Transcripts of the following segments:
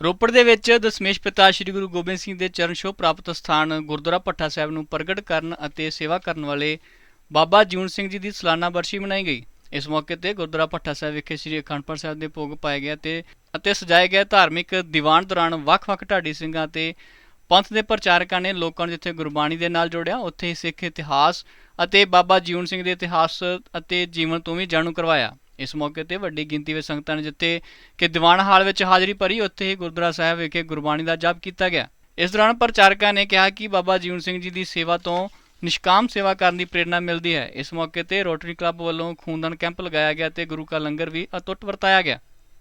ਰੋਪੜ ਦੇ ਵਿੱਚ ਦਸ਼ਮੇਸ਼ ਪਿਤਾ ਸ੍ਰੀ ਗੁਰੂ ਗੋਬਿੰਦ ਸਿੰਘ ਦੇ ਚਰਨ ਛੋਹ ਪ੍ਰਾਪਤ ਸਥਾਨ ਗੁਰਦੁਆਰਾ ਭੱਠਾ ਸਾਹਿਬ ਨੂੰ ਪ੍ਰਗਟ ਕਰਨ ਅਤੇ ਸੇਵਾ ਕਰਨ ਵਾਲੇ ਬਾਬਾ ਜੀਵਨ ਸਿੰਘ ਜੀ ਦੀ ਸਾਲਾਨਾ ਬਰਸੀ ਮਨਾਈ ਗਈ। ਇਸ ਮੌਕੇ ਤੇ ਗੁਰਦੁਆਰਾ ਭੱਠਾ ਸਾਹਿਬ ਵਿਖੇ ਸ੍ਰੀ ਅਖੰਡਪੁਰ ਸਾਹਿਬ ਦੇ ਭੋਗ ਪਾਏ ਗਏ ਤੇ ਅਤੇ ਸਜਾਏ ਗਏ ਧਾਰਮਿਕ ਦੀਵਾਨ ਦੌਰਾਨ ਵੱਖ-ਵੱਖ ਢਾਡੀ ਸਿੰਘਾਂ ਤੇ ਪੰਥ ਦੇ ਪ੍ਰਚਾਰਕਾਂ ਨੇ ਲੋਕਾਂ ਨੂੰ ਜਿੱਥੇ ਗੁਰਬਾਣੀ ਦੇ ਨਾਲ ਜੋੜਿਆ, ਉੱਥੇ ਹੀ ਸਿੱਖ ਇਤਿਹਾਸ ਅਤੇ ਬਾਬਾ ਜੀਵਨ ਸਿੰਘ ਦੇ ਇਤਿਹਾਸ ਅਤੇ ਜੀਵਨ ਤੋਂ ਵੀ ਜਾਣੂ ਕਰਵਾਇਆ। ਇਸ ਮੌਕੇ ਤੇ ਵੱਡੀ ਗਿਣਤੀ ਵਿੱਚ ਸੰਗਤਾਂ ਨੇ ਜਿੱਥੇ ਕਿ ਦੀਵਾਨ ਹਾਲ ਵਿੱਚ ਹਾਜ਼ਰੀ ਭਰੀ ਉੱਥੇ ਹੀ ਗੁਰਦੁਆਰਾ ਸਾਹਿਬ ਵਿਖੇ ਗੁਰਬਾਣੀ ਦਾ ਜਾਪ ਕੀਤਾ ਗਿਆ। ਇਸ ਦੌਰਾਨ ਪ੍ਰਚਾਰਕਾਂ ਨੇ ਕਿਹਾ ਕਿ ਬਾਬਾ ਜੀਵਨ ਸਿੰਘ ਜੀ ਦੀ ਸੇਵਾ ਤੋਂ ਨਿਸ਼ਕਾਮ ਸੇਵਾ ਕਰਨ ਦੀ ਪ੍ਰੇਰਣਾ ਮਿਲਦੀ ਹੈ। ਇਸ ਮੌਕੇ ਤੇ ਰੋਟਰੀ ਕਲੱਬ ਵੱਲੋਂ ਖੂਨਦਾਨ ਕੈਂਪ ਲਗਾਇਆ ਗਿਆ ਤੇ ਗੁਰੂ ਕਾ ਲੰਗਰ ਵੀ ਅਤੁੱਟ ਵਰਤਾਇਆ ਗਿਆ।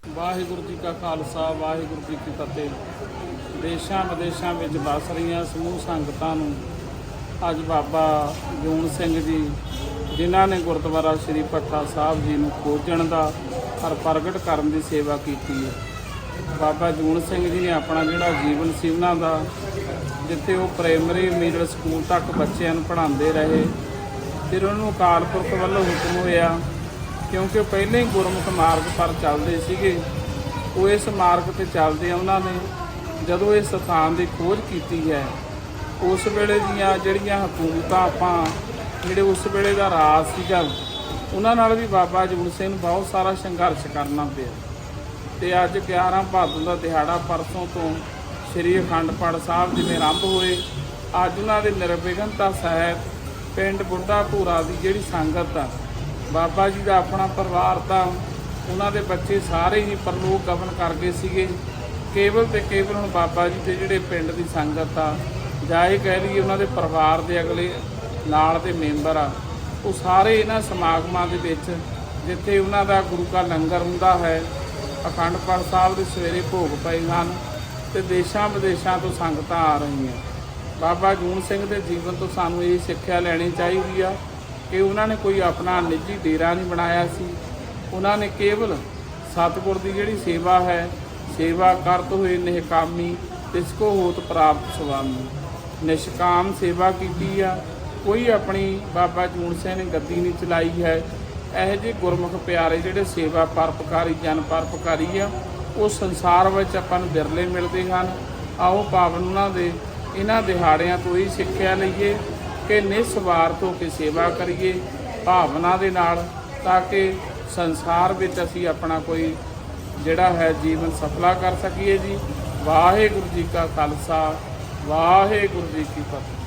ਵਾਹਿਗੁਰੂ ਜੀ ਕਾ ਖਾਲਸਾ, ਵਾਹਿਗੁਰੂ ਜੀ ਕੀ ਫਤਿਹ। ਦੇਸ਼ਾਂ ਵਿਦੇਸ਼ਾਂ ਵਿੱਚ ਵਸ ਰਹੀਆਂ ਸਮੂਹ ਸੰਗਤਾਂ ਨੂੰ ਅੱਜ ਬਾਬਾ ਜੂਨ ਸਿੰਘ ਜੀ ਜਿਨ੍ਹਾਂ ਨੇ ਗੁਰਦੁਆਰਾ ਸ੍ਰੀ ਪੱਠਾ ਸਾਹਿਬ ਜੀ ਨੂੰ ਖੋਜਣ ਦਾ ਹਰ ਪ੍ਰਗਟ ਕਰਨ ਦੀ ਸੇਵਾ ਕੀਤੀ ਹੈ। ਬਾਬਾ ਜੂਨ ਸਿੰਘ ਜੀ ਨੇ ਆਪਣਾ ਜਿਹੜਾ ਜੀਵਨ ਸੀ ਉਹਨਾਂ ਦਾ, ਜਿੱਥੇ ਉਹ ਪ੍ਰਾਇਮਰੀ ਮਿਡਲ ਸਕੂਲ ਤੱਕ ਬੱਚਿਆਂ ਨੂੰ ਪੜ੍ਹਾਉਂਦੇ ਰਹੇ, ਫਿਰ ਉਹਨਾਂ ਨੂੰ ਅਕਾਲ ਪੁਰਖ ਵੱਲੋਂ ਹੁਕਮ ਹੋਇਆ, ਕਿਉਂਕਿ ਉਹ ਪਹਿਲਾਂ ਹੀ ਗੁਰਮੁਖ ਮਾਰਗ ਪਰ ਚੱਲਦੇ ਸੀਗੇ। ਉਹ ਇਸ ਮਾਰਗ ਤੇ ਚੱਲਦੇ ਆ ਉਹਨਾਂ ਨੇ। ਜਦੋਂ ਇਸ ਸਥਾਨ ਦੀ ਖੋਜ ਕੀਤੀ ਹੈ, ਉਸ ਵੇਲੇ ਦੀਆਂ ਜਿਹੜੀਆਂ ਹਕੂਮਤਾਂ ਆਪਾਂ ਜਿਹੜੇ ਉਸ ਵੇਲੇ ਦਾ ਰਾਜ ਸੀਗਾ, ਉਹਨਾਂ ਨਾਲ ਵੀ ਬਾਬਾ ਜੂਨ ਸਿੰਘ ਨੂੰ ਬਹੁਤ ਸਾਰਾ ਸੰਘਰਸ਼ ਕਰਨਾ ਪਿਆ। ਤੇ ਅੱਜ 11 ਭਾਦੋਂ ਦਾ ਦਿਹਾੜਾ ਪਰਸੋਂ ਤੋਂ ਸ੍ਰੀ ਅਖੰਡ ਪਾਠ ਸਾਹਿਬ ਜਿਵੇਂ ਆਰੰਭ ਹੋਏ, ਅੱਜ ਉਹਨਾਂ ਦੇ ਨਿਰਵਿਘਨਤਾ ਸਾਹਿਬ ਪਿੰਡ ਬੁੱਢਾ ਭੂਰਾ ਦੀ ਜਿਹੜੀ ਸੰਗਤ ਆ, ਬਾਬਾ ਜੀ ਦਾ ਆਪਣਾ ਪਰਿਵਾਰ ਤਾਂ ਉਹਨਾਂ ਦੇ ਬੱਚੇ ਸਾਰੇ ਹੀ ਪਰਲੋਕ ਗਵਨ ਕਰ ਗਏ ਸੀਗੇ। ਕੇਵਲ ਤੇ ਕੇਵਲ ਹੁਣ ਬਾਬਾ ਜੀ ਦੇ ਜਿਹੜੇ ਪਿੰਡ ਦੀ ਸੰਗਤ ਆ ਜਾਂ ਕਹਿ ਲਈਏ ਉਹਨਾਂ ਦੇ ਪਰਿਵਾਰ ਦੇ ਅਗਲੇ ਨਾਲ ਦੇ ਮੈਂਬਰ ਆ, ਉਹ ਸਾਰੇ ਇਹਨਾਂ ਸਮਾਗਮਾਂ ਦੇ ਵਿੱਚ, ਜਿੱਥੇ ਉਹਨਾਂ ਦਾ ਗੁਰੂ ਕਾ ਲੰਗਰ ਹੁੰਦਾ ਹੈ, ਅਖੰਡ ਪਾਠ ਸਾਹਿਬ ਦੇ ਸਵੇਰੇ ਭੋਗ ਪਏ ਹਨ ਤੇ ਦੇਸ਼ਾਂ ਵਿਦੇਸ਼ਾਂ ਤੋਂ ਸੰਗਤਾਂ ਆ ਰਹੀਆਂ। ਬਾਬਾ ਜੂਨ ਸਿੰਘ ਦੇ ਜੀਵਨ ਤੋਂ ਸਾਨੂੰ ਇਹ ਸਿੱਖਿਆ ਲੈਣੀ ਚਾਹੀਦੀ ਆ ਕਿ ਉਹਨਾਂ ਨੇ ਕੋਈ ਆਪਣਾ ਨਿੱਜੀ ਡੇਰਾ ਨਹੀਂ ਬਣਾਇਆ ਸੀ। ਉਹਨਾਂ ਨੇ ਕੇਵਲ ਸਤਿਗੁਰ ਦੀ ਜਿਹੜੀ ਸੇਵਾ ਹੈ, ਸੇਵਾ ਕਰਤ ਹੋਏ ਨਿਹਕਾਮੀ ਤਿਸ ਕੋ ਹੋਤ ਪ੍ਰਾਪਤ ਸੁਆਮੀ, ਨਿਸ਼ਕਾਮ ਸੇਵਾ ਕੀਤੀ ਆ। ਕੋਈ ਆਪਣੀ ਬਾਬਾ ਜੂਨ ਸਿੰਘ ਨੇ ਗੱਦੀ ਨਹੀਂ ਚਲਾਈ ਹੈ। ਇਹੋ ਜਿਹੇ ਗੁਰਮੁਖ ਪਿਆਰੇ ਜਿਹੜੇ ਸੇਵਾ ਪਰਪਕਾਰੀ, ਜਨ ਪਰਪਕਾਰੀ ਆ, ਉਹ ਸੰਸਾਰ ਵਿੱਚ ਆਪਾਂ ਨੂੰ ਬਿਰਲੇ ਮਿਲਦੇ ਹਨ। ਆਓ ਪਾਵਨ ਉਹਨਾਂ ਦੇ, ਇਹਨਾਂ ਦਿਹਾੜਿਆਂ ਤੋਂ ਹੀ ਸਿੱਖਿਆ ਲਈਏ ਕਿ ਨਿਸਵਾਰਥ ਹੋ ਕੇ ਸੇਵਾ ਕਰੀਏ ਭਾਵਨਾ ਦੇ ਨਾਲ, ਤਾਂ ਕਿ ਸੰਸਾਰ ਵਿੱਚ ਅਸੀਂ ਆਪਣਾ ਕੋਈ ਜਿਹੜਾ ਹੈ ਜੀਵਨ ਸਫਲਾ ਕਰ ਸਕੀਏ ਜੀ। ਵਾਹਿਗੁਰੂ ਜੀ ਕਾ ਖਾਲਸਾ, ਵਾਹਿਗੁਰੂ ਜੀ ਕੀ ਫਤਿਹ।